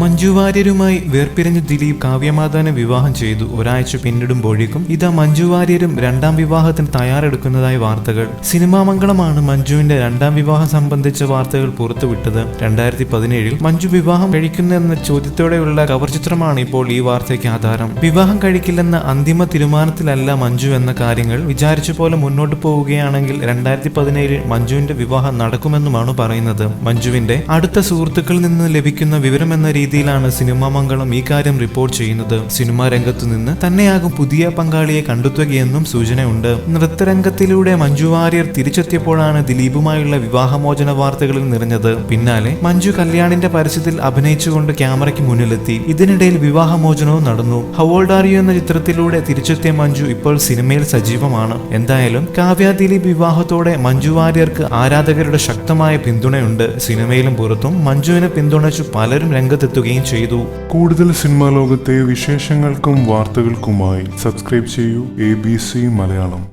മഞ്ജു വാര്യരുമായി വേർപിരിഞ്ഞ ദിലീപ് കാവ്യമാധവനെ വിവാഹം ചെയ്തു. ഒരാഴ്ച പിന്നിടുമ്പോഴേക്കും ഇതാ മഞ്ജുവാര്യരും രണ്ടാം വിവാഹത്തിന് തയ്യാറെടുക്കുന്നതായി വാർത്തകൾ. സിനിമാ മംഗളമാണ് മഞ്ജുവിന്റെ രണ്ടാം വിവാഹം സംബന്ധിച്ച വാർത്തകൾ പുറത്തുവിട്ടത്. രണ്ടായിരത്തി പതിനേഴിൽ മഞ്ജു വിവാഹം കഴിക്കുന്നെന്ന ചോദ്യത്തോടെയുള്ള കവർ ചിത്രമാണ് ഇപ്പോൾ ഈ വാർത്തയ്ക്ക് ആധാരം. വിവാഹം കഴിക്കില്ലെന്ന അന്തിമ തീരുമാനത്തിലല്ല മഞ്ജു എന്ന കാര്യങ്ങൾ വിചാരിച്ച പോലെ മുന്നോട്ട് പോവുകയാണെങ്കിൽ രണ്ടായിരത്തി പതിനേഴിൽ മഞ്ജുവിന്റെ വിവാഹം നടക്കുമെന്നുമാണ് പറയുന്നത്. മഞ്ജുവിന്റെ അടുത്ത സുഹൃത്തുക്കളിൽ നിന്ന് ലഭിക്കുന്ന വിവരം എന്ന രീതിയിലാണ് സിനിമാ മംഗളം ഈ കാര്യം റിപ്പോർട്ട് ചെയ്യുന്നത്. സിനിമാ രംഗത്തു നിന്ന് തന്നെയാകും പുതിയ പങ്കാളിയെ കണ്ടെത്തുകയെന്നും സൂചനയുണ്ട്. നൃത്തരംഗത്തിലൂടെ മഞ്ജു വാര്യർ തിരിച്ചെത്തിയപ്പോഴാണ് ദിലീപുമായുള്ള വിവാഹമോചന വാർത്തകളിൽ നിറഞ്ഞത്. പിന്നാലെ മഞ്ജു കല്യാണിന്റെ പരസ്യത്തിൽ അഭിനയിച്ചുകൊണ്ട് ക്യാമറയ്ക്ക് മുന്നിലെത്തി. ഇതിനിടയിൽ വിവാഹമോചനവും നടന്നു. ഹവോൾഡ് എന്ന ചിത്രത്തിലൂടെ തിരിച്ചെത്തിയ മഞ്ജു ഇപ്പോൾ സിനിമയിൽ സജീവമാണ്. എന്തായാലും കാവ്യ ദിലീപ് വിവാഹത്തോടെ മഞ്ജു വാര്യർക്ക് ആരാധകരുടെ ശക്തമായ പിന്തുണയുണ്ട്. സിനിമയിലും പുറത്തും മഞ്ജുവിനെ പിന്തുണച്ചു പലരും രംഗത്തെത്തുകയും ചെയ്തു. കൂടുതൽ സിനിമാ ലോകത്തെ വിശേഷങ്ങൾക്കും വാർത്തകൾക്കുമായി സബ്സ്ക്രൈബ് ചെയ്യൂ എ മലയാളം.